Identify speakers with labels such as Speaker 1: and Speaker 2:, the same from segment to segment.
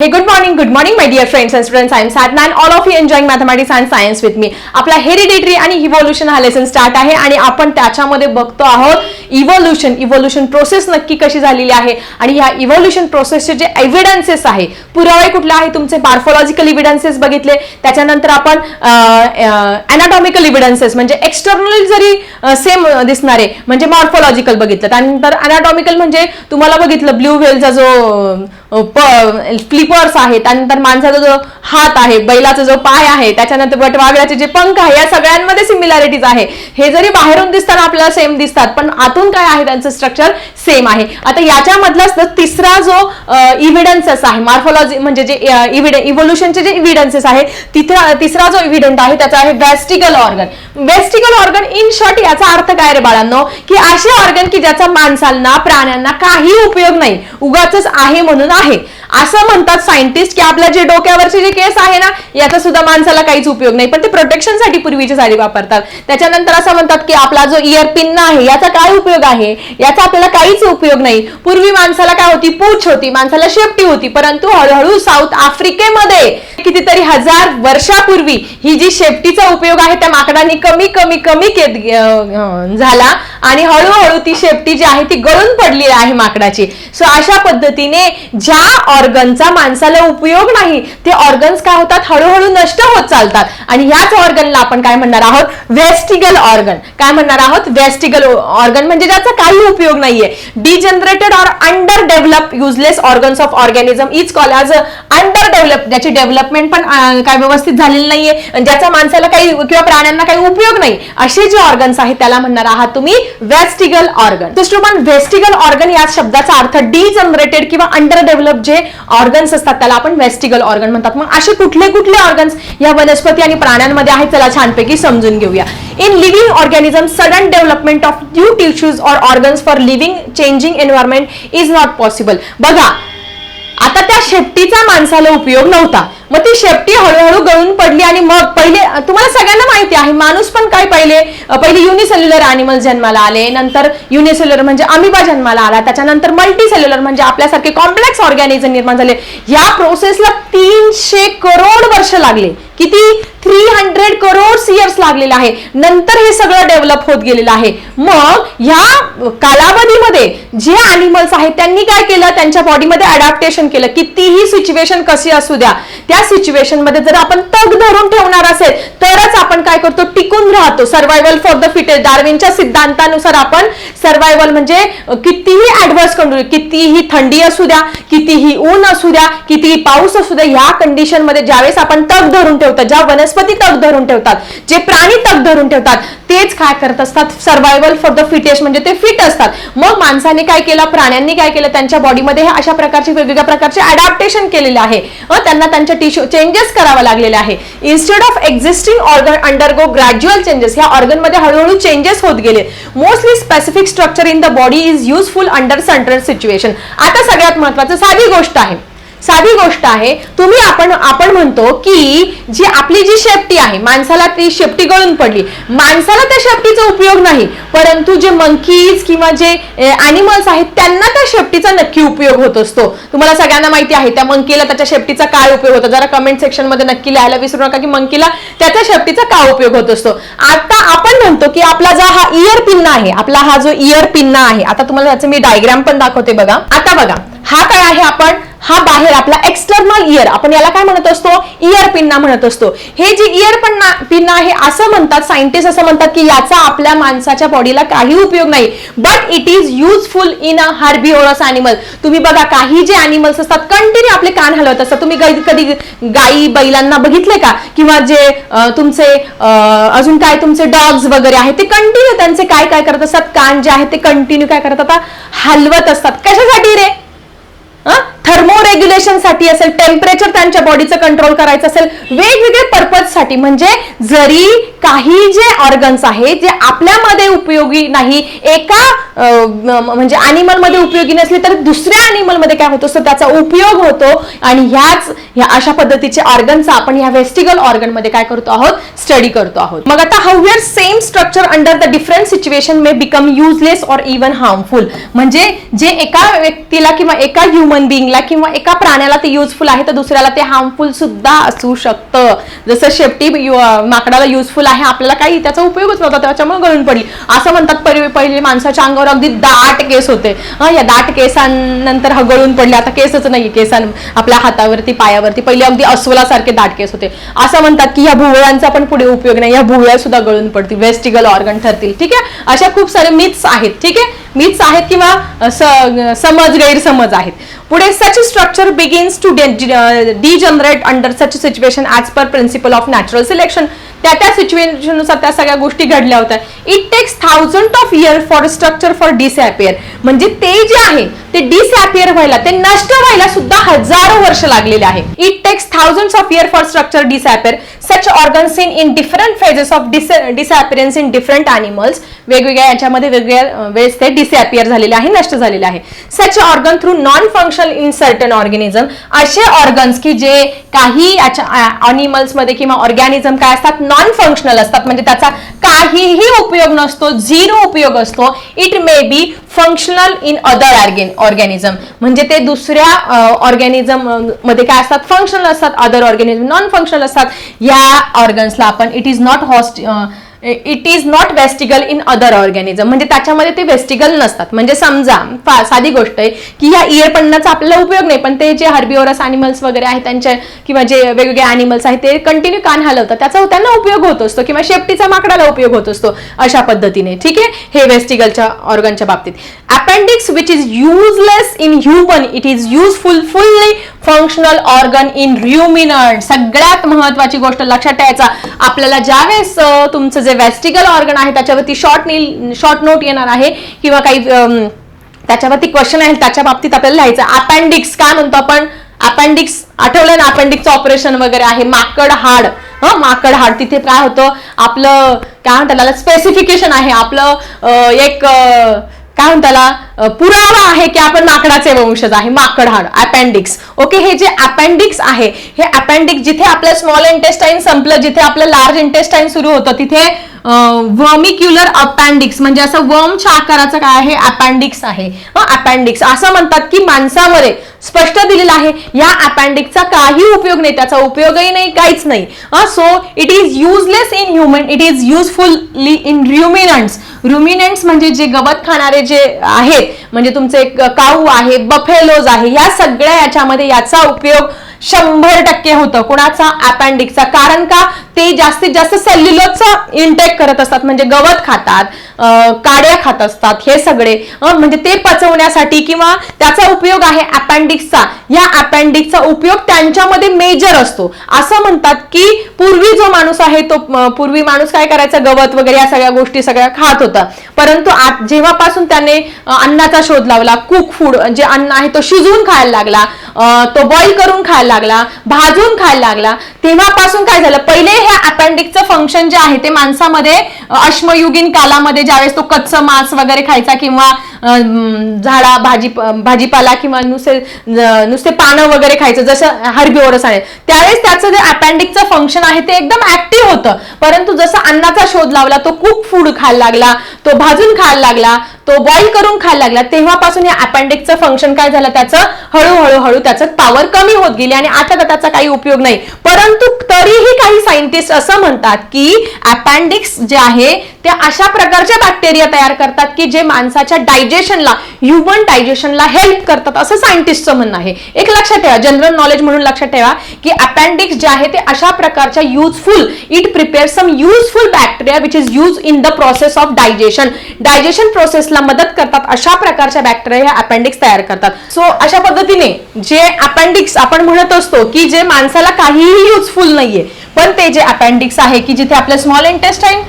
Speaker 1: Hey, good morning, good morning, my dear friends and students. I am Sadna and all of you enjoying mathematics and science with me. आपला hereditary आणि evolution हा lesson start आहे आणि आपण त्याच्यामध्ये बघतो आहोत इव्होल्युशन इव्होल्युशन प्रोसेस नक्की कशी झालेली आहे? आणि ह्या इव्होल्युशन प्रोसेसचे जे एव्हिडन्सेस आहे पुरावे कुठले आहे तुमचे? मार्फॉलॉजिकल इव्हिडन्सेस बघितले. त्याच्यानंतर आपण अनाटॉमिकल इव्हिडन्सेस म्हणजे एक्सटर्नल जरी सेम दिसणारे म्हणजे मॉर्फॉलॉजिकल बघितलं. त्यानंतर अनाटॉमिकल म्हणजे तुम्हाला बघितलं ब्ल्यू व्हेलचा जो फ्लिपर्स आहे त्यानंतर माणसाचा जो हात आहे बैलाचा जो पाय आहे त्याच्यानंतर बटवागड्याचे जे पंख आहे या सगळ्यांमध्ये सिमिलॅरिटीज आहे. हे जरी बाहेरून दिसताना आपल्याला सेम दिसतात पण आतून काय आहे त्यांचं स्ट्रक्चर सेम आहे. आता याच्यामधलाच तिसरा जो इव्हिडन्सेस आहे मार्फॉलॉजी म्हणजे जे इव्होल्युशनचे जे इव्हिडन्सेस आहे तिथं तिसरा जो इव्हिडंट आहे त्याचा आहे vestigial organ vestigial organ in short याचा अर्थ काय रे बाळांनो? की असे ऑर्गन की ज्याचा माणसांना प्राण्यांना काही उपयोग नाही. उगाच आहे म्हणून आहे. असं म्हणतात सायंटिस्ट की आपल्या जे डोक्यावरचे जे केस आहे ना याचा सुद्धा माणसाला काहीच उपयोग नाही. पण ते प्रोटेक्शनसाठी पूर्वीची साडी वापरतात. त्याच्यानंतर असं म्हणतात की आपला जो इयरपिन आहे याचा काय उपयोग आहे? याचा आपल्याला काहीच उपयोग नाही. पूर्वी माणसाला काय होती? पूछ होती. माणसाला शेपटी होती. परंतु हळूहळू साऊथ आफ्रिकेमध्ये कितीतरी हजार वर्षापूर्वी ही जी शेपटीचा उपयोग आहे त्या माकडांनी कमी कमी कमी केत झाला. आणि हळूहळू ती शेपटी जी आहे ती गळून पडली आहे माकडाची. सो अशा पद्धतीने ज्या ऑर्गनचा माणसाला उपयोग नाही. ते ऑर्गन्स काय होतात? हळूहळू नष्ट होत चालतात. आणि ह्याच ऑर्गनला आपण काय म्हणणार आहोत? वेस्टिगल ऑर्गन काय म्हणणार आहोत? वेस्टिगल ऑर्गन म्हणजे ज्याचा काही उपयोग नाहीये. Degenerated or under develop useless organs of organism is call as under develop ज्याची डेव्हलपमेंट पण काय व्यवस्थित झालेली नाहीये. ज्याचा माणसाला काही किंवा प्राण्यांना काही उपयोग नाही. असे जे ऑर्गन्स आहेत त्याला म्हणणार आहात तुम्ही वेस्टिगल ऑर्गन दुसरं वेस्टिगल ऑर्गन या शब्दाचा अर्थ डिजनरेटेड किंवा अंडर डेव्हलप जे ऑर्गन्स असतात त्याला आपण वेस्टिगल ऑर्गन म्हणतात. मग असे कुठले कुठले ऑर्गन्स या वनस्पती आणि प्राण्यांमध्ये आहेत चला छानपैकी समजून घेऊया. In living organism sudden development of new tissues or organs for living changing environment is not possible बघा आता त्या शेपटीचा माणसाला उपयोग नव्हता. मग ती शेपटी हळूहळू गळून पडली आणि मग पहिले तुम्हाला सगळ्यांना माहिती आहे माणूस पण काय पहिले पहिले युनिसेल्युलर अॅनिमल जन्माला आले नंतर युनिसेल्युलर म्हणजे अमिबा जन्माला आला त्याच्यानंतर मल्टीसेल्युलर म्हणजे आपल्यासारखे कॉम्प्लेक्स ऑर्गॅनिझम निर्माण झाले. या प्रोसेसला तीनशे करोड वर्ष लागले. किती? थ्री हंड्रेड करोड इयर्स लागलेला आहे. नंतर हे सगळं डेव्हलप होत गेलेलं आहे. मग ह्या कालावधीमध्ये जे अॅनिमल्स आहेत त्यांनी काय केलं? त्यांच्या बॉडीमध्ये अडॅप्टेशन केलं. कितीही सिच्युएशन कशी असू द्या त्या सिच्युएशनमध्ये जर आपण तग धरून ठेवणार असेल तरच आपण काय करतो? टिकून राहतो. सर्व्हायवल फॉर द फिटेस्ट डार्विनच्या सिद्धांतानुसार आपण सर्व्हायवल म्हणजे कितीही ऍडव्हर्स कंडिशन कितीही थंडी असू द्या कितीही ऊन असू द्या कितीही पाऊस असू द्या ह्या कंडिशनमध्ये ज्यावेळेस आपण तग धरून ठेवतात ज्या वनस्पती तग धरून ठेवतात जे प्राणी तग धरून ठेवतात तेच काय करत असतात? सर्व्हायवल फॉर द फिटेस्ट म्हणजे ते फिट असतात. मग माणसाने काय केलं? प्राण्यांनी काय केलं? त्यांच्या बॉडीमध्ये हे अशा प्रकारचे वेगवेगळ्या प्रकारचे अडॅप्टेशन केलेले आहे. त्यांना त्यांच्या टिश्यू चेंजेस करावा लागलेले आहे. Instead of existing organ undergo gradual changes ह्या ऑर्गनमध्ये हळूहळू चेंजेस होत गेले. Mostly specific structure in the body is useful under central situation आता सगळ्यात महत्वाचं साधी गोष्ट आहे. साधी गोष्ट आहे. तुम्ही आपण आपण म्हणतो की जी आपली जी शेपटी आहे माणसाला ती शेपटी गळून पडली. माणसाला त्या शेपटीचा उपयोग नाही. परंतु जे मंकीज किंवा जे अॅनिमल्स आहेत त्यांना त्या शेपटीचा नक्की उपयोग होत असतो. तुम्हाला सगळ्यांना माहिती आहे त्या मंकीला त्याच्या शेपटीचा काय उपयोग होतो? जरा कमेंट सेक्शनमध्ये नक्की लिहायला विसरू नका की मंकीला त्याच्या शेपटीचा काय उपयोग होत असतो? आता आपण म्हणतो की आपला जो हा इयर पिन्ना आहे आपला हा जो इयर पिन्ना आहे आता तुम्हाला त्याचं मी डायग्राम पण दाखवते बघा. आता बघा हा काय आहे आपण? हा बाहेर आपला एक्सटर्नल इयर आपण याला काय म्हणत असतो? इयर पिन्ना म्हणत असतो. हे जे इयर पिन्ना पिन्ना आहे असं म्हणतात सायंटिस्ट असं म्हणतात की याचा आपल्या माणसाच्या बॉडीला काही उपयोग नाही. But it is useful in a herbivorous animal तुम्ही बघा काही जे अॅनिमल्स असतात कंटिन्यू आपले कान हलवत असतात. तुम्ही कधी गाई बैलांना बघितले का? किंवा जे तुमचे अजून काय तुमचे डॉग्स वगैरे आहेत ते कंटिन्यू त्यांचे काय काय करत असतात? कान जे आहेत ते कंटिन्यू काय करत हलवत असतात. कशासाठी रे? थर्मो रेग्युलेशनसाठी असेल टेम्परेचर त्यांच्या बॉडीचं कंट्रोल करायचं असेल वेगवेगळे पर्पजसाठी. म्हणजे जरी काही जे ऑर्गन्स आहेत जे आपल्यामध्ये उपयोगी नाही एका म्हणजे अॅनिमलमध्ये उपयोगी नसले तर दुसऱ्या अॅनिमलमध्ये काय होत? असतो त्याचा उपयोग होतो. आणि ह्याच ह्या अशा पद्धतीचे ऑर्गन्स आपण ह्या वेस्टिगल ऑर्गनमध्ये काय करतो आहोत? स्टडी करतो आहोत. मग आता however same structure under the different situation may become useless or even harmful म्हणजे जे एका व्यक्तीला किंवा एका ह्युमन बिंगला प्राण्याला किंवा एका प्राण्याला ते युजफुल आहे तर दुसऱ्याला ते हार्मफुल सुद्धा असू शकतं. जसं शेपटी माकडाला युजफुल आहे आपल्याला काही त्याचा उपयोगच नव्हता त्याच्यामुळे गळून पडली. असं म्हणतात पहिले पहिले माणसाच्या अंगावर अगदी दाट केस होते. हा या दाट केसांनंतर हा गळून पडले. आता केसच नाही केसां आपल्या हातावरती पायावरती. पहिले अगदी अस्वलासारखे दाट केस होते. असं म्हणतात की या भुवळ्यांचा पण पुढे उपयोग नाही. या भुवळ्या सुद्धा गळून पडतील वेस्टिगल ऑर्गन ठरतील. ठीक आहे? अशा खूप सारे मिथ्स आहेत. ठीक आहे? मिथ्स आहेत किंवा समज गैरसमज आहेत. पुढे such structure begins to degenerate under such situation as per principle of natural selection त्या त्या सिच्युएशननुसार त्या सगळ्या गोष्टी घडल्या होत्या. It takes thousand of year for structure for disappear म्हणजे ते जे आहे ते डिसॅपियर व्हायला ते नष्ट व्हायला सुद्धा हजारो वर्ष लागलेले आहे. It takes thousand of year for structure disappear such organs in in different phases of disappearance in different animals वेगवेगळ्या याच्यामध्ये वेगवेगळ्या वेळेस ते डिसॅपियर झालेले आहे नष्ट झालेले आहे. Such organ through non functional in certain organism असे ऑर्गन्स की जे काही अॅनिमल्समध्ये किंवा ऑर्गॅनिझम काय असतात नॉन फंक्शनल असतात. म्हणजे त्याचा काहीही उपयोग उपयोग नसतो झिरो उपयोग असतो. It may be functional in other organ organism म्हणजे ते दुसऱ्या ऑर्गॅनिझममध्ये काय असतात? फंक्शनल असतात अदर ऑर्गॅनिझम नॉन फंक्शनल असतात. या ऑर्गन्सला आपण it is not host it is not vestigial in other organism म्हणजे त्याच्यामध्ये ते वेस्टिगल नसतात. म्हणजे समजा फा- साधी गोष्ट आहे की ह्या इयर पडण्याचा आपल्याला उपयोग नाही पण ते जे हर्बिओरस अॅनिमल्स वगैरे आहेत त्यांच्या किंवा जे वेगवेगळे अॅनिमल्स आहेत ते कंटिन्यू कान हलवतात. त्याचा त्यांना उपयोग होत असतो किंवा शेपटीचा माकडाला उपयोग होत असतो अशा पद्धतीने. ठीक आहे? हे वेस्टिगलच्या ऑर्गनच्या बाबतीत. Appendix which is useless in human it is useful fully functional organ in ruminant सगळ्यात महत्वाची गोष्ट लक्षात ठेवायचा. आपल्याला ज्यावेळेस तुमचं जे वेस्टिकल ऑर्गन आहे त्याच्यावरती शॉर्ट शॉर्ट नोट येणार आहे किंवा काही त्याच्यावरती क्वेश्चन आहे त्याच्या बाबतीत आपल्याला लिहायचं अपेंडिक्स काय म्हणतो आपण? अपेंडिक्स आठवलं ना अपेंडिक्सचं ऑपरेशन वगैरे आहे? माकड हाड. हा माकड हाड तिथे काय होतं? आपलं काय म्हणतात त्याला स्पेसिफिकेशन आहे. आपलं एक आ, काय म्हणताला पुरावा आहे की आपण माकडाचे वंशज आहे माकड हाड अपेंडिक्स ओके हे जे अपेंडिक्स आहे हे अपेंडिक्स जिथे आपलं स्मॉल इंटेस्टाईन संपलं जिथे आपलं लार्ज इंटेस्टाईन सुरू होतं तिथे वर्मिक्युलर अपेंडिक्स म्हणजे असं वर्मच्या आकाराचं काय आहे? अपेंडिक्स आहे. अपेंडिक्स असं म्हणतात की माणसामध्ये स्पष्ट दिलेलं आहे. या अपेंडिक्सचा काही उपयोग नाही त्याचा उपयोगही नाही काहीच नाही. So it is useless in human it is useful in ruminants ruminants म्हणजे जे गवत खाणारे जे आहेत म्हणजे तुमचे काऊ आहे बफेलोज आहे या सगळ्या याच्यामध्ये याचा उपयोग शंभर टक्के होतं. कुणाचा अपेंडिक्सचा कारण का? ते जास्तीत जास्त सेल्युलोजचा इंटेक करत असतात. म्हणजे गवत खातात काड्या खात असतात हे सगळे. म्हणजे ते पचवण्यासाठी किंवा त्याचा उपयोग आहे अपेंडिक्सचा या अपेंडिक्सचा उपयोग त्यांच्यामध्ये मेजर असतो. असं म्हणतात की पूर्वी जो माणूस आहे तो पूर्वी माणूस काय करायचा? गवत वगैरे या सगळ्या गोष्टी सगळ्या खात होता. परंतु जेव्हापासून त्याने अन्नाचा शोध लावला कुक फूड जे अन्न आहे तो शिजवून खायला लागला तो बॉईल करून खायला लागला भाजून खायला लागला तेव्हापासून काय झालं? पहिले हे अपेंडिक्सचं फंक्शन जे आहे ते माणसामध्ये अश्मयुगीन कालामध्ये ज्यावेळेस तो कच्चं मांस वगैरे खायचा किंवा झाडा भाजी भाजीपाला किंवा नुसते नुसते पानं वगैरे खायचं जसं हर्बिओरस आहे. त्यावेळेस त्याचं जे अपेंडिक्सचं फंक्शन आहे ते एकदम ऍक्टिव्ह होतं. परंतु जसं अन्नाचा शोध लावला तो कुक फूड खायला लागला तो भाजून खायला लागला तो बॉईल करून खायला लागला. तेव्हापासून या अपेंडिक्सचं फंक्शन काय झालं? त्याचं हळूहळू हळू त्याचं पॉवर कमी होत गेली आणि आता त्याचा काही उपयोग नाही. परंतु तरीही काही सायंटिस्ट असं म्हणतात की अपेंडिक्स जे आहे ते अशा प्रकारच्या बॅक्टेरिया तयार करतात की जे माणसाच्या डायजेशनला ह्युमन डायजेशनला हेल्प करतात असं सायंटिस्टचं म्हणणं आहे. एक लक्षात ठेवा जनरल नॉलेज म्हणून लक्षात ठेवा की अपेंडिक्स जे आहे ते अशा प्रकारच्या useful it prepare some useful bacteria which is use in the process of digestion digestion प्रोसेसला मदत करतात अशा प्रकारच्या बॅक्टेरिया हे अपेंडिक्स तयार करतात. सो अशा पद्धतीने जे अपेंडिक्स आपण म्हणत असतो की जे माणसाला काहीही युजफुल नाहीये पण ते जे अपेंडिक्स आहे की जिथे आपलं स्मॉल इंटेस्टाईन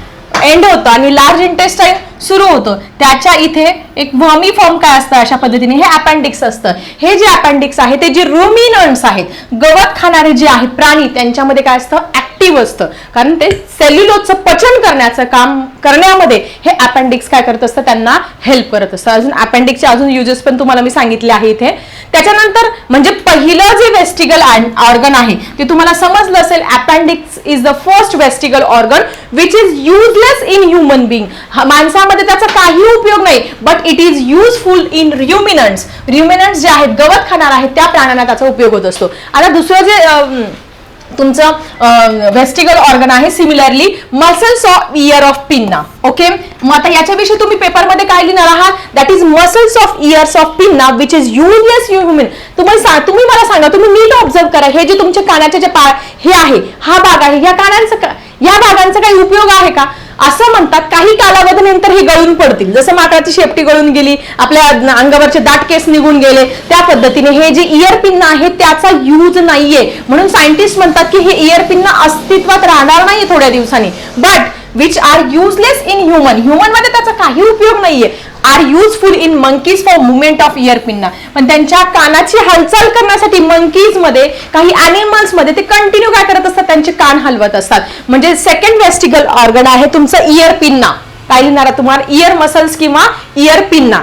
Speaker 1: एंड होतं आणि लार्ज इंटेस्टाईन सुरू होतं त्याच्या इथे एक वॉमी फॉर्म काय असतं? अशा पद्धतीने हे अपेंडिक्स असतं. हे जे अपेंडिक्स आहे ते जे रुमिनंट्स आहेत गवत खाणारे जे आहेत प्राणी त्यांच्यामध्ये काय असतं? ऍक्टिव्ह असतं. कारण ते सेल्युलोजचं पचन करण्याचं काम करण्यामध्ये हे अपेंडिक्स काय करत असतं? त्यांना हेल्प करत असतं. अजून अपेंडिक्सचे अजून युजेस पण तुम्हाला मी सांगितले आहे इथे. त्याच्यानंतर म्हणजे पहिलं जे वेस्टिगल ऑर्गन आहे ते तुम्हाला समजलं असेल appendix is the first vestigial organ which is useless in human being माणसामध्ये त्याचा काही उपयोग नाही but it is useful in ruminants ruminants जे आहेत गवत खाणार आहेत त्या प्राण्यांना त्याचा उपयोग होत असतो. आता दुसरं जे तुमचं व्हेस्टिगल ऑर्गन आहे similarly muscles of ear of pinna okay मग आता याच्याविषयी तुम्ही पेपरमध्ये काय लिहिणार आहात? That is muscles of ears of pinna which is useless human तुम्हाला तुम्ही मला सांगा तुम्ही नीट ऑब्झर्व करा. हे जे तुमच्या कानाचे जे पा हे आहे हा भाग आहे. या कानांचा या भागांचा काही उपयोग आहे का? असं म्हणतात काही कालावधीनंतर हे गळून पडतील. जसं माकडाची शेपटी गळून गेली आपल्या अंगावरचे दाट केस निघून गेले त्या पद्धतीने हे जे इयरपिन आहे त्याचा यूज नाहीये. म्हणून सायंटिस्ट म्हणतात की हे इयरपिन अस्तित्वात राहणार नाही थोड्या दिवसांनी. But which are useless in human ह्युमनमध्ये त्याचा काही उपयोग नाहीये. Are useful in monkeys for movement of ear pinna पण त्यांच्या कानाची हालचाल करण्यासाठी मंकीजमध्ये काही अॅनिमल्समध्ये ते कंटिन्यू काय करत असतात? त्यांचे कान हलवत असतात. म्हणजे सेकंड वेस्टिगल ऑर्गन आहे तुमचं इयर पिन्ना काय लिहिणार तुम्हाला? इयर मसल्स किंवा ear pinna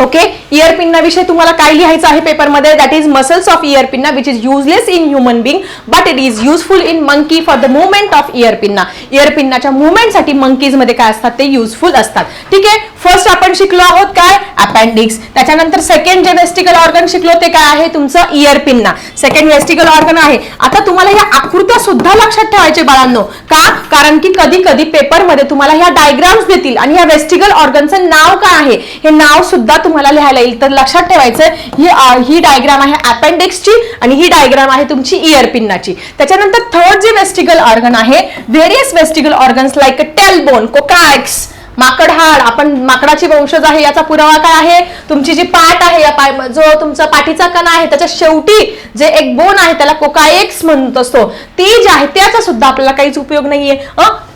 Speaker 1: okay ear pinna विषय तुम्हाला काय लिहायचं आहे पेपरमध्ये that is muscles of ear pinna which is useless in human being but it is useful in monkey for the movement of ear pinna ear पिन्नाच्या मुवमेंटसाठी मंकीजमध्ये काय असतात? ते युजफुल असतात. ठीक आहे? फर्स्ट आपण शिकलो आहोत काय? अपेंडिक्स त्याच्यानंतर सेकंड जे वेस्टिकल ऑर्गन शिकलो ते काय आहे? तुमचं ear pinna second vestigial organ आहे. आता तुम्हाला या आकृत्या सुद्धा लक्षात ठेवायचे बाळांनो. का? कारण की कधी कधी पेपरमध्ये तुम्हाला ह्या डायग्राम्स देतील आणि या वेस्टिकल ऑर्गनचं नाव काय आहे? हे नाव सुद्धा तुम्हाला लिहायला येईल. तर लक्षात ठेवायचं ही ही डायग्राम आहे अपेंडिक्सची आणि ही डायग्राम आहे तुमची इयर पिन्नाची त्याच्यानंतर थर्ड जे वेस्टिकल ऑर्गन आहे various vestigial organs like tailbone coccyx माकड हाड आपण माकडाची वंशज आहे याचा पुरावा काय आहे? तुमची जी पाठ आहे या पाय जो तुमचा पाठीचा कणा आहे त्याच्या शेवटी जे एक बोन आहे त्याला कोकाएक्स म्हणत असतो. ती जी आहे त्याचा सुद्धा आपल्याला काहीच उपयोग नाहीये.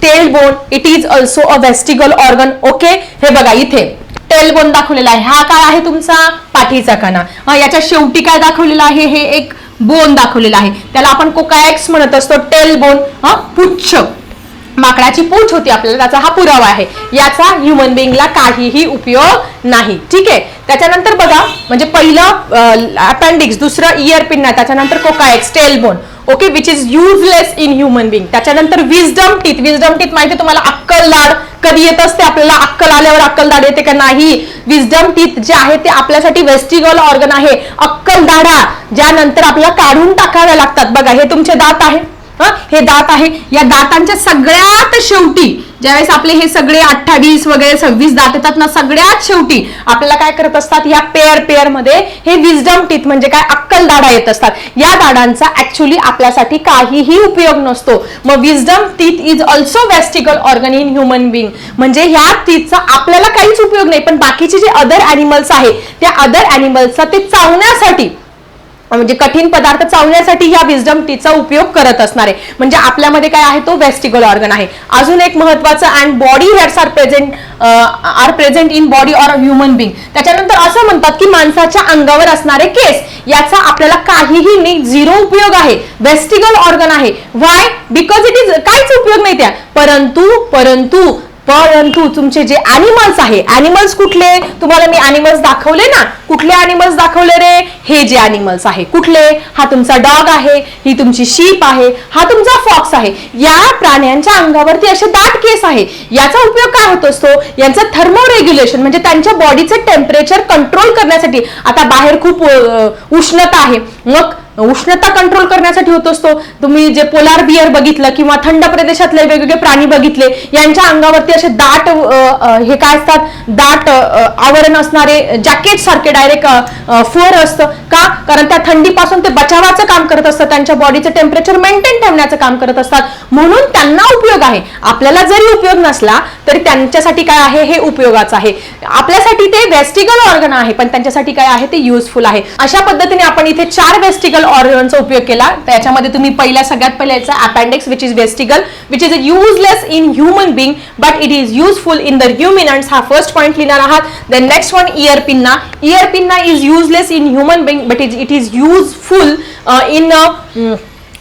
Speaker 1: Tail bone it is also a vestigial organ okay हे बघा इथे. टेल बोन दाखवलेला आहे. हा काय आहे तुमचा? पाठीचा कणा. याच्या शेवटी काय दाखवलेलं आहे? हे एक बोन दाखवलेला आहे. त्याला आपण कोकाएक्स म्हणत असतो टेल बोन पुच्छ. माकडाची पूछ होती आपल्याला त्याचा हा पुरावा आहे. याचा ह्युमन बिंगला काहीही उपयोग नाही. ठीक आहे? त्याच्यानंतर बघा म्हणजे पहिलं अपेंडिक्स दुसरं इयर पिन्ना त्याच्यानंतर coccyx tailbone okay which is useless in human being त्याच्यानंतर विजडम टीथ विजडम टीथ माहिती आहे तुम्हाला? अक्कल दाड. कधी येत असते आपल्याला? अक्कल आल्यावर अक्कल दाढ येते का नाही? विजडम टीथ जे आहे ते आपल्यासाठी वेस्टिगल ऑर्गन आहे. अक्कल दाढा ज्यानंतर आपल्याला काढून टाकाव्या लागतात. बघा हे तुमचे दात आहे. हे? दात आहे. या दातांच्या सगळ्यात शेवटी ज्यावेळेस आपले हे सगळे अठ्ठावीस वगैरे सव्वीस दात येतात ना सगळ्यात शेवटी आपल्याला काय करत असतात? या पेअर पेअरमध्ये हे विजडम टीथ म्हणजे काय? अक्कल दाडा येत असतात. या दाडांचा ऍक्च्युली आपल्यासाठी काहीही उपयोग नसतो. मग wisdom teeth is also vestigial organ in human being म्हणजे ह्या टीथचा आपल्याला काहीच उपयोग नाही. पण बाकीचे जे अदर अॅनिमल्स आहे त्या अदर अॅनिमल्सचा ते चावण्यासाठी म्हणजे कठीण पदार्थ चावण्यासाठी या विजडम टीचा उपयोग करत असणार. आहे म्हणजे आपल्यामध्ये काय आहे तो वेस्टिगल ऑर्गन आहे. अजून एक महत्वाचं and body hairs are present are present in body or human being त्याच्यानंतर असं म्हणतात की माणसाच्या अंगावर असणारे केस याचा आपल्याला काहीही नाही झिरो उपयोग आहे. वेस्टिगल ऑर्गन आहे. वाय बिकॉज इट इज काहीच उपयोग नाही त्या. परंतु परंतु परंतु तुमचे जे अॅनिमल्स आहे अॅनिमल्स कुठले? तुम्हाला मी अॅनिमल्स दाखवले ना? कुठले अॅनिमल्स दाखवले रे? हे जे अॅनिमल्स आहे कुठले? हा तुमचा डॉग आहे ही तुमची शीप आहे हा तुमचा फॉक्स आहे. या प्राण्यांच्या अंगावरती असे दाट केस आहे. याचा उपयोग काय होत असतो? यांचं थर्मो रेग्युलेशन म्हणजे त्यांच्या बॉडीचं टेम्परेचर कंट्रोल करण्यासाठी. आता बाहेर खूप उष्णता आहे. मग उष्णता कंट्रोल करण्यासाठी होत असतो. तुम्ही जे पोलार बियर बघितलं किंवा थंड प्रदेशातले वेगवेगळे प्राणी बघितले यांच्या अंगावरती असे दाट हे काय असतात? दाट आवरण असणारे जॅकेट सारखे डायरेक्ट फर असतं. का? कारण त्या थंडीपासून ते बचावाचं काम करत असतात. त्यांच्या बॉडीचं टेम्परेचर मेंटेन ठेवण्याचं काम करत असतात. म्हणून त्यांना उपयोग आहे. आपल्याला जरी उपयोग नसला तरी त्यांच्यासाठी काय आहे? हे उपयोगाचं आहे. आपल्यासाठी ते वेस्टिगल ऑर्गन आहे पण त्यांच्यासाठी काय आहे? ते युजफुल आहे. अशा पद्धतीने आपण इथे चार वेस्टिगल ऑर्गनचा उपयोग केला. त्याच्यामध्ये तुम्ही पहिल्या सगळ्यात पहिल्याचा appendix which is vestigial which is useless in human being but it is useful in the ruminants हा फर्स्ट पॉईंट लिहिणार आहात. Then next one ear pinna ear pinna is useless in human being but is it is useful in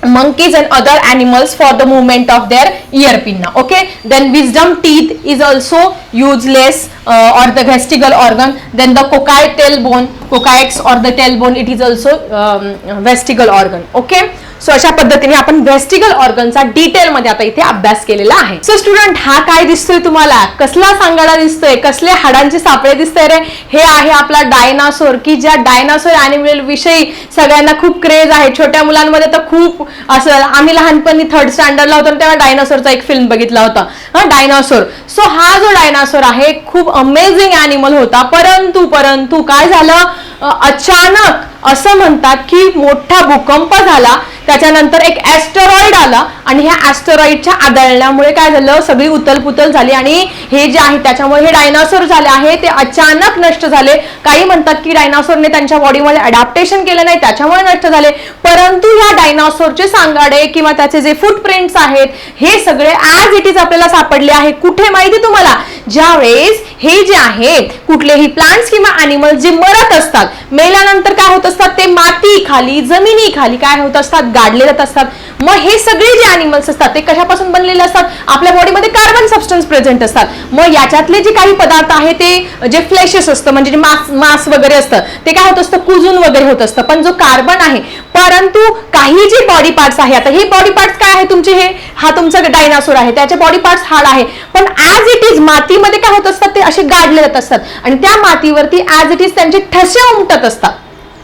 Speaker 1: monkeys and other animals for the movement of their ear pinna okay? Then wisdom teeth is also useless uh, or the vestigial organ. Then the coccyx tailbone coccyx or the tailbone it is also um, vestigial organ okay so अशा पद्धतीने आपण वेस्टिगल ऑर्गनचा डिटेलमध्ये आता इथे अभ्यास केलेला आहे. So student हा काय दिसतोय तुम्हाला? कसला सांगाडा दिसतोय? कसले हाडांचे सापळे दिसतोय रे? हे आहे आपला डायनासोर की ज्या डायनासोर अॅनिमल विषयी सगळ्यांना खूप क्रेज आहे. छोट्या मुलांमध्ये तर खूप असं आम्ही लहानपणी थर्ड स्टँडर्डला होतो तेव्हा डायनासोरचा एक फिल्म बघितला होता. हा डायनासोर सो हा जो डायनासोर आहे खूप अमेझिंग अॅनिमल होता. परंतु परंतु काय झालं? अचानक असं म्हणतात की मोठा भूकंप झाला. त्याच्यानंतर एक ॲस्टरॉइड आला आणि ह्या ॲस्टरॉइडच्या आदळण्यामुळे काय झालं? सगळी उतलपुतल झाली आणि हे जे आहे त्याच्यामुळे हे डायनासोर झाले आहे ते अचानक नष्ट झाले. काही म्हणतात की डायनासोरने त्यांच्या बॉडीमध्ये अडॅप्टेशन केलं नाही त्याच्यामुळे नष्ट झाले. परंतु ह्या डायनासोरचे सांगाडे किंवा त्याचे जे फुटप्रिंट्स आहेत हे सगळे ॲज इट इज आपल्याला सापडले आहे. कुठे माहिती तुम्हाला? ज्यावेळेस हे जे आहेत कुठलेही प्लांट्स किंवा अॅनिमल जे मरत असतात मेल्यानंतर काय होत असतात? ते माती खाली जमिनी खाली काय होत असतात? गाडले जात असतात. मग हे सगळे जे अॅनिमल्स असतात ते कशापासून बनलेले असतात? आपल्या बॉडीमध्ये कार्बन सबस्टन्स प्रेझेंट असतात. मग याच्यातले जे काही पदार्थ आहे ते जे फ्लेशेस असतं म्हणजे जे मास मास वगैरे असतं ते काय होत असतं? कुजून वगैरे होत असतं. पण जो कार्बन आहे परंतु काही जे बॉडी पार्ट्स आहे आता हे बॉडी पार्ट्स काय आहे तुमचे हे? हा तुमचा डायनासोर आहे त्याचे बॉडी पार्ट्स हाड आहे. पण ऍज इट इज मातीमध्ये काय होत असतात? ते असे गाडले जात असतात. आणि त्या मातीवरती ऍज इट इज त्यांचे ठसे उमटत असतात.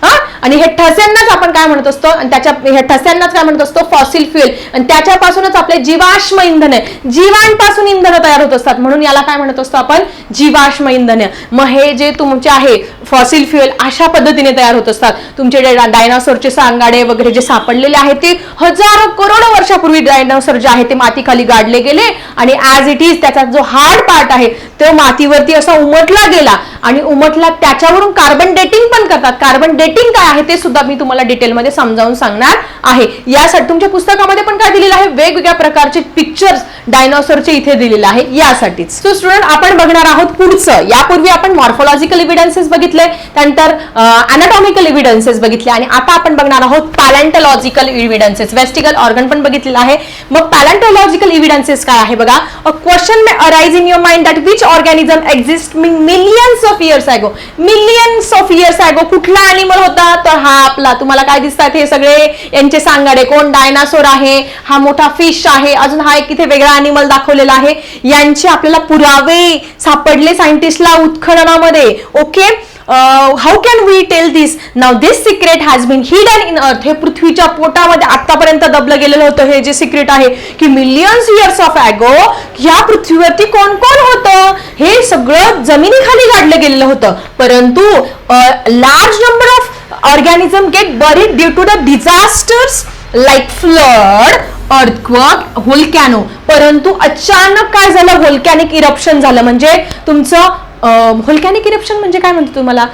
Speaker 1: हा? आणि हे ठस्यांनाच आपण काय म्हणत असतो? आणि त्याच्या ह्या ठस्यांनाच काय म्हणत असतो? फॉसिल फ्युएल आणि त्याच्यापासूनच आपले जीवाश्म इंधन आहे जीवांपासून इंधन तयार होत असतात. म्हणून याला काय म्हणत असतो आपण? जीवाश्म इंधन. मग हे जे तुमचे आहे फॉसिल फ्युएल अशा पद्धतीने तयार होत असतात. तुमचे जे डायनासोरचे सांगाडे वगैरे जे सापडलेले आहेत ते हजारो करोडो वर्षापूर्वी डायनासोर जे आहे ते मातीखाली गाडले गेले. आणि ऍज इट इज त्याचा जो हार्ड पार्ट आहे तो मातीवरती असा उमटला गेला. आणि उमटला त्याच्यावरून कार्बन डेटिंग पण करतात. कार्बन डेटिंग काय आहे ते सुद्धा मी तुम्हाला डिटेलमध्ये समजावून सांगणार आहे. यासाठी तुमच्या पुस्तकामध्ये पण काय दिलेलं आहे? वेगवेगळ्या प्रकारचे पिक्चर्स डायनॉसॉरचे इथे दिलेलं आहे. यासाठीच. सो स्टुडंट आपण बघणार आहोत पुढचं. यापूर्वी आपण मॉर्फॉलॉजिकल इव्हिडन्सेस बघितले त्यानंतर अनाटॉमिकल इव्हिडन्सेस बघितले आणि आता आपण बघणार आहोत पॅलेंटॉलॉजिकल इव्हिडन्सेस वेस्टिकल ऑर्गन पण बघितलेलं आहे. मग पॅलेंटॉलॉजिकल इव्हिडन्सेस काय आहे बघा? A question may arise in your mind that which organism exist millions of years ago millions of years ago कुठला अॅनिमल होता? तर हा आपला. तुम्हाला काय दिसतात हे सगळे? यांचे सांगाडे. कोण डायनासोर आहे? हा मोठा फिश आहे. अजून हा एक इथे वेगळा अॅनिमल दाखवलेला आहे. यांचे आपल्याला पुरावे सापडले सायंटिस्टला उत्खननामध्ये. Okay how can we tell this now this secret has been hidden in earth हे पृथ्वीच्या पोटामध्ये आतापर्यंत दबलं गेलेलं होतं. हे जे सिक्रेट आहे की मिलियन्स इयर्स ऑफ ॲगो ह्या पृथ्वीवरती कोण कोण होतं? हे सगळं जमिनीखाली गाडलं गेलेलं होतं. परंतु large number of organism get buried due to the disasters like flood earthquake volcano परंतु अचानक काय झालं? होलकॅनिक इरप्शन झालं. म्हणजे तुमचं व्होल्कॅनिक इरप्शन म्हणजे काय म्हणतो तुम्हाला?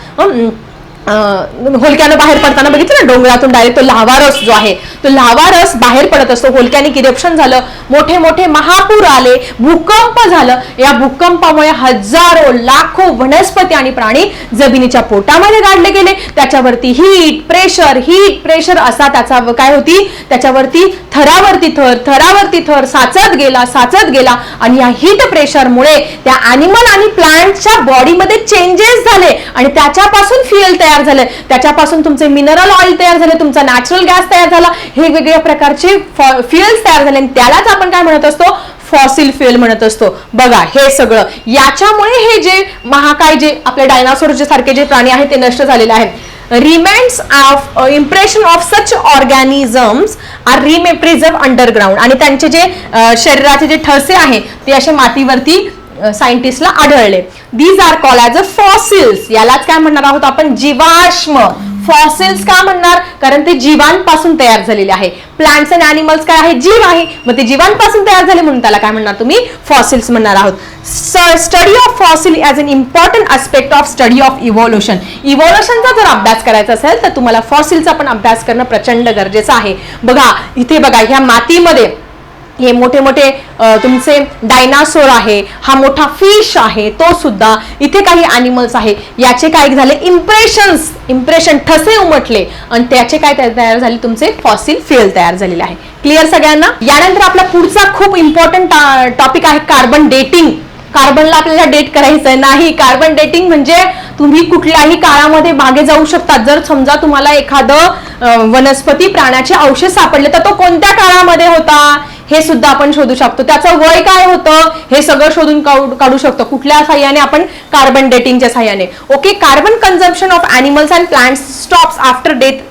Speaker 1: होलक्यानं बाहेर पडताना बघितलं ना डोंगरातून डायरेक्ट तो लावारस जो आहे तो लावारस बाहेर पडत असतो. होलक्याने किरप्शन झालं मोठे मोठे महापूर आले भूकंप झालं. या भूकंपामुळे हजारो लाखो वनस्पती आणि प्राणी जमिनीच्या पोटामध्ये गाडले गेले. त्याच्यावरती हीट प्रेशर हीट प्रेशर असा त्याचा काय होती? त्याच्यावरती थरावरती थर थरावरती थर साचत गेला साचत गेला. आणि या हीट प्रेशरमुळे त्या अॅनिमल आणि प्लांटच्या बॉडीमध्ये चेंजेस झाले. आणि त्याच्यापासून फ्युएल तयार झालं. त्याच्यापासून तुमचे मिनरल ऑइल तयार झाले तुमचा नॅचरल गॅस तयार झाला. हे वेगवेगळ्या प्रकारचे फ्युएल्स तयार झाले आणि त्यालाच आपण काय म्हणत असतो? फॉसिल फ्युएल म्हणत असतो. बघा हे सगळं. याच्यामुळे हे जे महाकाय जे आपले डायनासोर जे सारखे जे प्राणी आहेत ते नष्ट झालेले आहेत. Remnants of impression of such organisms are remain preserve आणि त्यांचे जे uh, शरीराचे जे ठसे आहे ते असे मातीवरती सायंटिस्टला आढळले. These are call as a fossils यालाच काय म्हणणार आहोत आपण? जीवाश्म. फॉसिल्स का म्हणणार? कारण ते जीवांपासून तयार झालेले आहे. प्लांट्स अँड अॅनिमल्स काय आहे? जीव आहे. मग ते जीवांपासून तयार झाले म्हणून त्याला काय म्हणणार तुम्ही? फॉसिल्स म्हणणार आहोत. Study of fossil as an important aspect of study of evolution इव्होल्युशनचा जर अभ्यास करायचा असेल तर तुम्हाला फॉसिलचा पण अभ्यास करणं प्रचंड गरजेचं आहे. बघा इथे बघा ह्या मातीमध्ये हे मोठे मोठे तुमचे डायनासोर आहे हा मोठा फिश आहे तो सुद्धा इथे काही अॅनिमल्स आहे. याचे काय झाले? इम्प्रेशन्स इम्प्रेशन ठसे उमटले आणि त्याचे काय तयार झाले? तुमचे फॉसिल फ्युएल तयार झालेले आहे. क्लिअर सगळ्यांना? यानंतर आपला पुढचा खूप इम्पॉर्टंट टॉपिक आहे कार्बन डेटिंग कार्बनला आपल्याला डेट करायचं नाही कार्बन डेटिंग म्हणजे तुम्ही कुठल्याही काळामध्ये मागे जाऊ शकता जर समजा तुम्हाला एखादं वनस्पती प्राण्याचे अवशेष सापडले तर तो कोणत्या काळामध्ये होता? हे सुद्धा आपण शोधू शकतो. त्याचं वय काय होतं हे सगळं शोधून काढू शकतो. कुठल्या साह्याने आपण कार्बन डेटिंगच्या साह्याने. Okay carbon consumption of animals and plants stops after death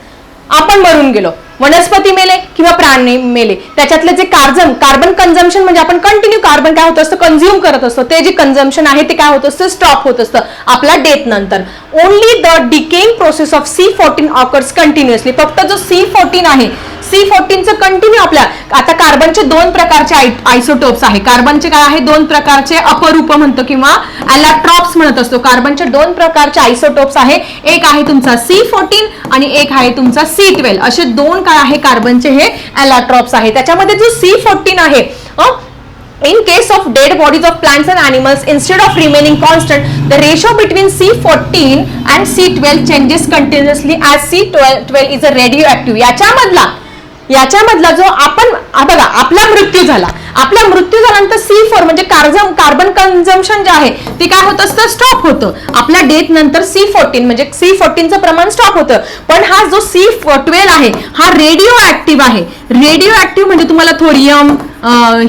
Speaker 1: आपण मरून गेलो. वनस्पती मेले किंवा प्राणी मेले. त्याच्यातले जे कार्जम कार्बन कन्झम्पशन म्हणजे आपण कंटिन्यू कार्बन काय होत असतं? कन्झ्युम करत असतो. ते जे कन्झम्पशन आहे ते काय होत असतं? स्टॉप होत असतं. आपला डेथ नंतर. Only the decaying process of C fourteen occurs continuously फक्त जो सी फोर्टीन आहे सी फोर्टीनचं कंटिन्यू आपल्या आता कार्बनचे दोन प्रकारचे आयसोटोप्स आहे. कार्बनचे काय आहे? दोन प्रकारचे अपरूप म्हणतो किंवा अॅलाट्रॉप्स म्हणत असतो. कार्बनचे दोन प्रकारचे आयसोटोप्स आहे. एक आहे तुमचा सी फोर्टीन आणि एक आहे तुमचा सी ट्वेल्व असे दोन काय आहे? कार्बनचे हे अॅलाट्रॉप्स आहे. त्याच्यामध्ये जो सी फोर्टीन आहे अं, In case of dead bodies of plants and animals, instead of remaining constant, the ratio between C14 and C12 changes continuously as C12 is a radioactive. याच्यामधला याच्यामधला जो आपण बघा आपला मृत्यू झाला. आपला मृत्यू झाल्यानंतर सी फोर म्हणजे कार्बन कार्बन कन्झम्पन जे आहे ते काय होत? असतं स्टॉप होतं. आपल्या डेथ नंतर सी फोर्टीन म्हणजे सी फोर्टीनचं प्रमाण स्टॉप होतं. पण हा जो सी ट्वेल्व आहे हा रेडिओ ऍक्टिव्ह आहे. रेडिओ ऍक्टिव्ह म्हणजे तुम्हाला थोडियम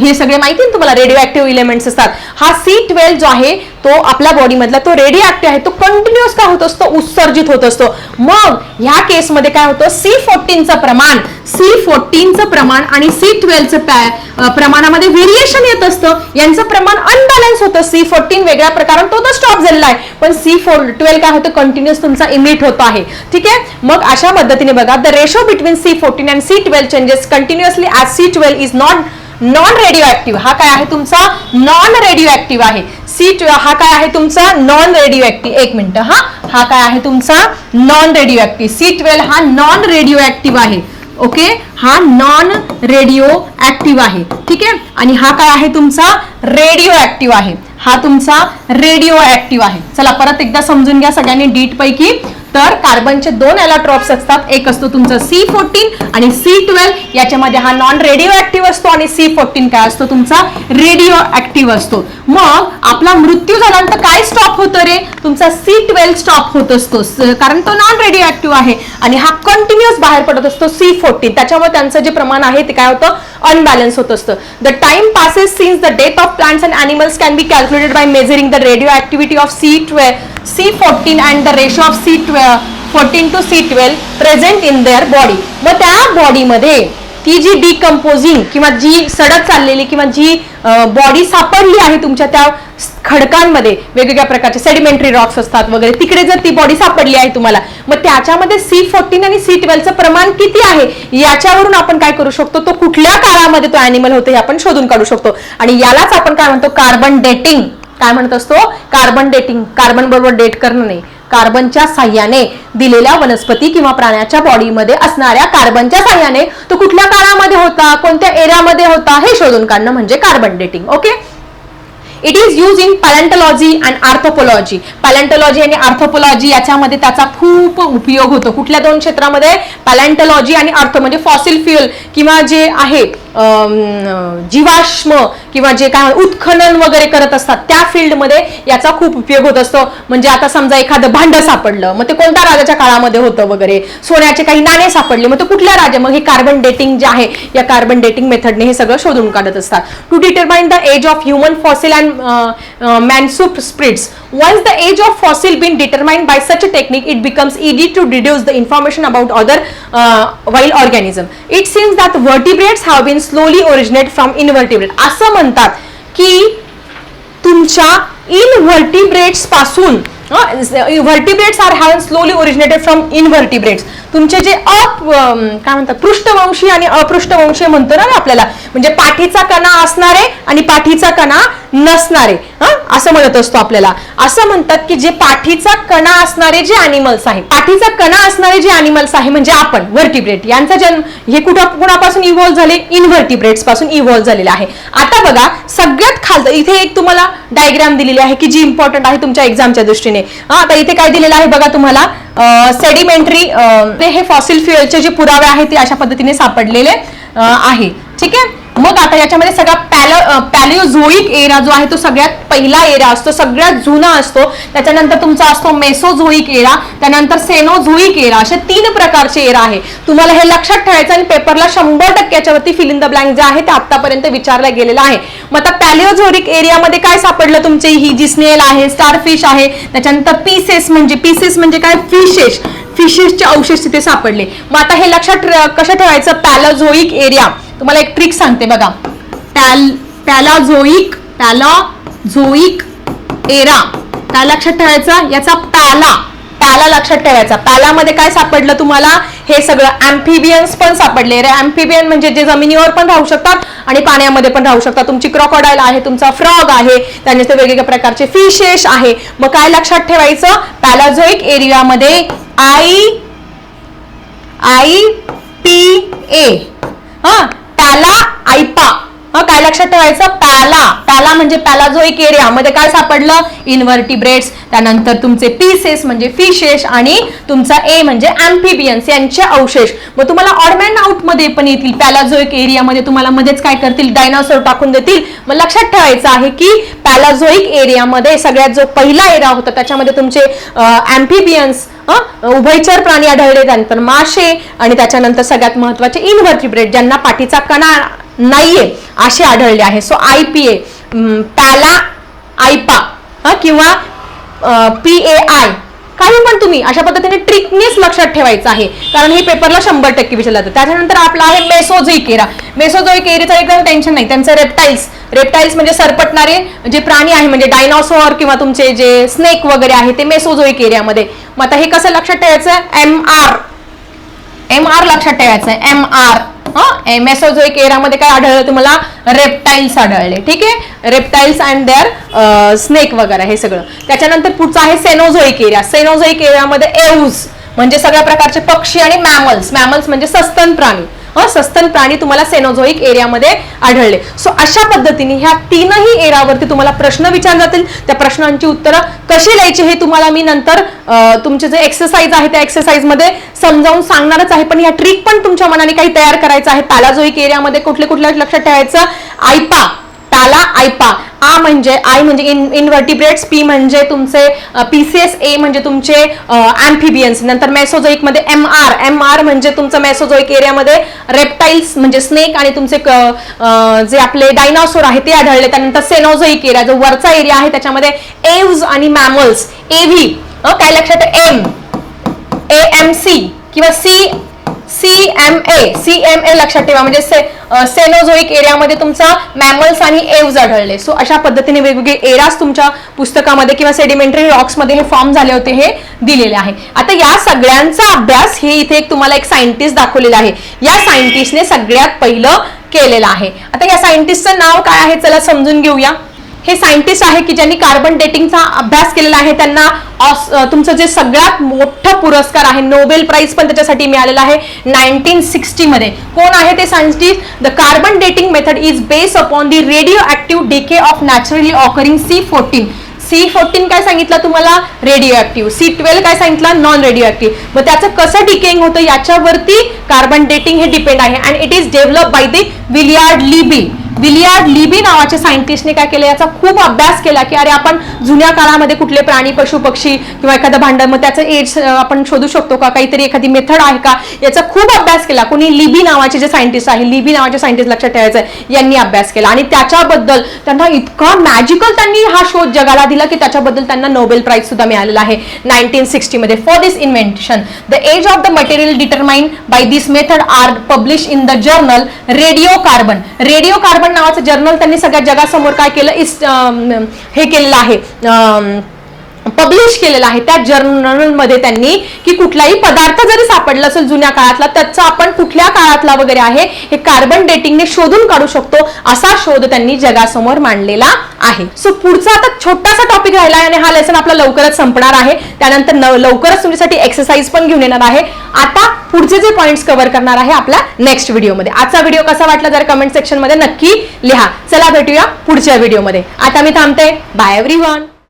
Speaker 1: हे सगळे माहिती ना तुम्हाला? रेडिओ ऍक्टिव्ह इलेमेंट्स असतात. हा सी ट्वेल्व जो आहे तो आपल्या बॉडीमधला तो रेडिओ ऍक्टिव्ह आहे तो कंटिन्युअस काय होत असतो? उत्सर्जित होत असतो. मग ह्या केसमध्ये काय होतं? सी फोर्टीनचं प्रमाण सी फोर्टीनचं प्रमाण आणि सी ट्वेल्वचं प्रमाणामध्ये व्हेरिएशन येत असतं. यांचं प्रमाण अनबॅलन्स होतं. सी फोर्टीन वेगळ्या प्रकारात तो तर स्टॉप झालेला आहे. पण सी फोर ट्वेल्व काय होतं? कंटिन्युअस तुमचा इमिट होतो आहे. ठीक आहे? मग अशा पद्धतीने बघा the ratio between C fourteen and C twelve changes continuously as C twelve is not non radio active हा काय आहे तुमचा? नॉन रेडिओ ऍक्टिव्ह आहे सी हा काय आहे तुमचा? नॉन रेडिओ ऍक्टिव्ह एक मिनिट हा. हा काय आहे तुमचा? Non radio active C twelve हा नॉन रेडिओ ऍक्टिव्ह आहे. ओके हा नॉन रेडिओ ऍक्टिव्ह आहे. ठीक आहे? आणि हा काय आहे तुमचा? रेडिओ ऍक्टिव्ह आहे. हा तुमचा रेडिओ ऍक्टिव्ह आहे. चला परत एकदा समजून घ्या सगळ्यांनी डीट पैकी. तर कार्बनचे दोन ॲलाट्रॉप्स असतात. एक असतो तुमचा सी फोर्टीन आणि सी ट्वेल्व याच्यामध्ये हा नॉन रेडिओ ऍक्टिव्ह असतो आणि सी फोर्टीन काय असतो? तुमचा रेडिओ ऍक्टिव्ह असतो. मग आपला मृत्यू झाल्यानंतर काय स्टॉप होतं रे? तुमचा सी ट्वेल्व स्टॉप होत असतो. कारण तो नॉन रेडिओ ऍक्टिव्ह आहे. आणि हा कंटिन्युअस बाहेर पडत असतो सी फोर्टीन त्याच्यामुळे त्यांचं जे प्रमाण आहे ते काय होतं? अनबॅलन्स होत असतं. The time passes since the death of plants and animals can be calculated by measuring the radioactivity of C twelve C fourteen and the ratio of C twelve fourteen to C twelve present in their body मग त्या बॉडीमध्ये ती जी decomposing किंवा जी सडक चाललेली किंवा जी body सापडली आहे तुमच्या त्या खडकांमध्ये वेगवेगळ्या प्रकारचे सेडिमेंटरी रॉक्स असतात वगैरे तिकडे जर ती बॉडी सापडली आहे तुम्हाला मग त्याच्यामध्ये सी फोर्टीन आणि सी ट्वेल्वचं प्रमाण किती आहे? याच्यावरून आपण काय करू शकतो? तो कुठल्या काळामध्ये तो अॅनिमल होतो हे आपण शोधून काढू शकतो. आणि यालाच आपण काय म्हणतो? कार्बन डेटिंग काय म्हणत असतो? कार्बन डेटिंग कार्बन बरोबर डेट करणं नाही. कार्बनच्या साह्याने दिलेल्या वनस्पती किंवा प्राण्याच्या बॉडीमध्ये असणाऱ्या कार्बनच्या साह्याने तो कुठल्या काळामध्ये होता कोणत्या एरियामध्ये होता हे शोधून काढणं म्हणजे carbon dating okay it is use in palaeontology and anthropology palaeontology आणि आर्थोपोलॉजी याच्यामध्ये त्याचा खूप उपयोग होतो. कुठल्या दोन क्षेत्रामध्ये? पॅलेंटॉलॉजी आणि आर्थो म्हणजे फॉसिल फ्युअल किंवा जे आहे जीवाश्म किंवा जे काय उत्खनन वगैरे करत असतात त्या फील्डमध्ये याचा खूप उपयोग होत असतो. म्हणजे आता समजा एखादं भांडं सापडलं मग ते कोणत्या राजाच्या काळामध्ये होतं वगैरे? सोन्याचे काही नाणे सापडले मग ते कुठल्या राजा? मग हे कार्बन डेटिंग जे आहे या कार्बन डेटिंग मेथडने हे सगळं शोधून काढत असतात. To determine the age of human fossil and मॅनसुप स्प्रिट्स once the age of fossil fossil been by by such technique it becomes easy to deduce the information about other other organism it seems that seems have been slowly originate from invertebrate असं म्हणतात की तुमच्या इनव्हर्टिब्रेट्सपासून vertebrates are have slowly originated from invertebrates तुमचे जे up काय म्हणतात पृष्ठवंशी आणि अपृष्ठवंशी म्हणतो ना आपल्याला म्हणजे पाठीचा कणा असणारे आणि पाठीचा कणा नसणारे. असं म्हणत असतो आपल्याला. असं म्हणतात की जे पाठीचा कणा असणारे जे अॅनिमल्स आहे पाठीचा कणा असणारे जे अॅनिमल्स आहे म्हणजे आपण व्हर्टिब्रेट यांचा जन्म हे कुठं कुणापासून इव्हॉल्व्ह झाले? इनव्हर्टिब्रेट्सपासून इव्हॉल्व्ह झालेला आहे. आता बघा सगळ्यात खाल इथे एक तुम्हाला डायग्राम दिलेली आहे की जी इम्पॉर्टंट आहे तुमच्या एक्झामच्या दृष्टीने. हा आता इथे काय दिलेलं आहे बघा तुम्हाला? सेडिमेंटरी हे फॉसिल फ्युएलचे जे पुरावे आहेत ते अशा पद्धतीने सापडलेले आहे. ठीक आहे? मग आता याच्यामध्ये सगळा पॅल पॅलिओझोईक एरा जो आहे तो सगळ्यात पहिला एरा असतो सगळ्यात जुना असतो. त्याच्यानंतर तुमचा असतो मेसोझोईक एरा त्यानंतर सेनोझोईक एरा असे तीन प्रकारचे एरा आहे. तुम्हाला हे लक्षात ठेवायचं आणि पेपरला शंभर टक्क्याच्या वरती फिल इन द ब्लँक जे आहे ते आतापर्यंत विचारलं गेलेलं आहे. मग आता पॅलिओझोरिक एरियामध्ये काय सापडलं तुमची? ही जी स्नेल आहे स्टारफिश आहे त्याच्यानंतर पीसेस म्हणजे पीसेस म्हणजे काय? फिशेस फिशेसचे अवशेष तिथे सापडले. मग आता हे लक्षात कसं ठेवायचं? Palaeozoic area. तुम्हाला एक ट्रिक सांगते बघा. पॅल पॅलाझोईक पॅलाझोईक एरा. काय लक्षात ठेवायचं? याचा पॅला. पॅला लक्षात ठेवायचा. पॅलामध्ये काय सापडलं तुम्हाला? हे सगळं अँफिबियन्स पण सापडले. रे अँफिबियन म्हणजे जे जमिनीवर पण राहू शकतात आणि पाण्यामध्ये पण राहू शकतात. तुमची क्रॉकॉडाईल आहे तुमचा फ्रॉग आहे त्यानंतर वेगवेगळ्या प्रकारचे फिशेस आहे. मग काय लक्षात ठेवायचं? पॅलाझोईक एरियामध्ये आय आय पी ए हा? पॅला आयपा हा काय लक्षात ठेवायचं? पॅला पॅला म्हणजे पॅलाझोईक एरिया मध्ये काय सापडलं? इन्व्हर्टिब्रेट्स त्यानंतर तुमचे पीसेस म्हणजे फिशेस आणि तुमचा ए म्हणजे अँफिबियन्स यांचे अवशेष. मग तुम्हाला ऑडमॅन आउटमध्ये पण येतील. पॅलाझोईक एरियामध्ये तुम्हाला मध्येच काय करतील? डायनासोर टाकून देतील. मग लक्षात ठेवायचं आहे की पॅलाझोईक एरियामध्ये सगळ्यात जो पहिला एरिया होता त्याच्यामध्ये तुमचे अँफिबियन्स हं? उभयचर प्राणी आढळले. त्यानंतर मासे आणि त्याच्यानंतर सगळ्यात महत्त्वाचे इनव्हर्टिब्रेट ज्यांना पाठीचा कणा नाहीये असे आढळले आहे. सो आय पी ए पॅला आयपा किंवा पी ए आय. काही पण तुम्ही अशा पद्धतीने ट्रिकनेच लक्षात ठेवायचं आहे. कारण हे पेपरला शंभर टक्के विचारलं जातं. त्याच्यानंतर आपला आहे मेसोझोईक एरा मेसोझोईक एरियाचं एकदम टेन्शन नाही. त्यांचं रेप्टाईल्स रेप्टाईल्स म्हणजे सरपटणारे जे प्राणी आहे म्हणजे डायनॉसॉर किंवा तुमचे जे स्नेक वगैरे आहे ते मेसोझोई एरियामध्ये मग आता हे कसं लक्षात ठेवायचं? एम आर एम आर लक्षात ठेवायचं आहे एम आर मेसोझोईक एरियामध्ये काय आढळलं तुम्हाला? रेप्टाईल्स आढळले. ठीक आहे? रेप्टाईल्स अँड देअर स्नेक वगैरे हे सगळं. त्याच्यानंतर पुढचं आहे सेनोझोईक एरिया सेनोझोईक एरियामध्ये एव्ज म्हणजे सगळ्या प्रकारचे पक्षी आणि मॅमल्स मॅमल्स म्हणजे सस्तन प्राणी. सस्तन प्राणी तुम्हाला सेनोझोईक एरियामध्ये आढळले. सो अशा पद्धतीने ह्या तीनही एरावरती तुम्हाला प्रश्न विचारले जातील. त्या प्रश्नांची उत्तरं कशी लिहायची हे तुम्हाला मी नंतर तुमचे जे एक्सरसाइज आहे त्या एक्सरसाइजमध्ये समजावून सांगणारच आहे. पण ह्या ट्रिक पण तुमच्या मनाने काही तयार करायचं आहे. पॅलाझोईक एरियामध्ये कुठले कुठल्या लक्षात ठेवायचं? आयपा. त्याला आयपा. आ म्हणजे आय म्हणजे इन इनव्हर्टिब्रेट्स पी म्हणजे तुमचे पीसीएस ए म्हणजे तुमचे अँफिबियन्स नंतर मेसोझोईकमध्ये एम आर एम आर म्हणजे तुमचं मेसोजोईक एरियामध्ये रेप्टाईल्स म्हणजे स्नेक आणि तुमचे जे आपले डायनासोर आहे ते आढळले. त्यानंतर सेनोझोईक एरिया जो वरचा एरिया आहे त्याच्यामध्ये एव्ज आणि मॅमल्स एव्ही काय लक्षात एम ए एम सी किंवा C C M A C M A लक्षात ठेवा. म्हणजे से, सेनोझोईक एरियामध्ये तुमचा मॅमल्स आणि एव्ज आढळले. सो अशा पद्धतीने वेगवेगळे एरास तुमच्या पुस्तकामध्ये किंवा सेडिमेंटरी रॉक्समध्ये हे फॉर्म झाले होते हे दिलेले आहे. आता या सगळ्यांचा अभ्यास हे इथे एक तुम्हाला एक सायंटिस्ट दाखवलेला आहे. या सायंटिस्टने सगळ्यात पहिलं केलेलं आहे. आता या सायंटिस्टचं नाव काय आहे चला समजून घेऊया. हे सायंटिस्ट आहे की ज्यांनी कार्बन डेटिंगचा अभ्यास केलेला आहे त्यांना तुमचं जे सगळ्यात मोठा पुरस्कार आहे नोबेल प्राइज पण त्याच्यासाठी मिळालेला आहे नाईन्टीन सिक्स्टीमध्ये. कोण आहे ते scientist? The carbon dating method is based upon the radio active decay of naturally occurring C fourteen C fourteen काय सांगितलं तुम्हाला? रेडिओ ऍक्टिव्ह सी ट्वेल्व काय सांगितलं? नॉन रेडिओ ऍक्टिव्ह मग त्याचं कसं डिकेंग होतं? याच्यावरती कार्बन डेटिंग हे डिपेंड आहे. And it is develop by the Willard Libby Willard Libby नावाच्या सायंटिस्टने काय केलं? याचा खूप अभ्यास केला की अरे आपण जुन्या काळामध्ये कुठले प्राणी पशु पक्षी किंवा एखादं भांडण मग त्याचं एज आपण शोधू शकतो का? काहीतरी एखादी मेथड आहे का? याचा खूप अभ्यास केला. कोणी लिबी नावाचे जे सायंटिस्ट आहे लिबी नावाचे सायंटिस्ट लक्षात ठेवायचं आहे, यांनी अभ्यास केला. आणि त्याच्याबद्दल त्यांना इतका मॅजिकल त्यांनी हा शोध जगाला दिला की त्याच्याबद्दल त्यांना नोबेल प्राइज सुद्धा मिळालेला आहे. Nineteen सिक्स्टीमध्ये. For this invention the age of the material determined by this method are publish in the journal radio carbon radio carbon नावाचं जर्नल त्यांनी सगळ्या जगासमोर काय केलं? इस हे केलेलं आहे. पब्लिश केलेला आहे त्या जर्नलमध्ये त्यांनी की कुठलाही पदार्थ जरी सापडला असेल जुन्या काळातला त्याचा आपण कुठल्या काळातला वगैरे आहे हे कार्बन डेटिंगने शोधून काढू शकतो असा शोध त्यांनी जगासमोर मांडलेला आहे. सो पुढचा आता छोटासा टॉपिक राहिला आहे आणि हा लेसन आपला लवकरच संपणार आहे. त्यानंतर लवकरच तुमच्यासाठी एक्सरसाइज पण घेऊन येणार आहे. आता पुढचे जे पॉईंट्स कव्हर करणार आहे आपल्या नेक्स्ट व्हिडिओमध्ये आजचा व्हिडिओ कसा वाटला जर कमेंट सेक्शनमध्ये नक्की लिहा. चला भेटूया पुढच्या व्हिडिओमध्ये आता मी थांबते. Bye every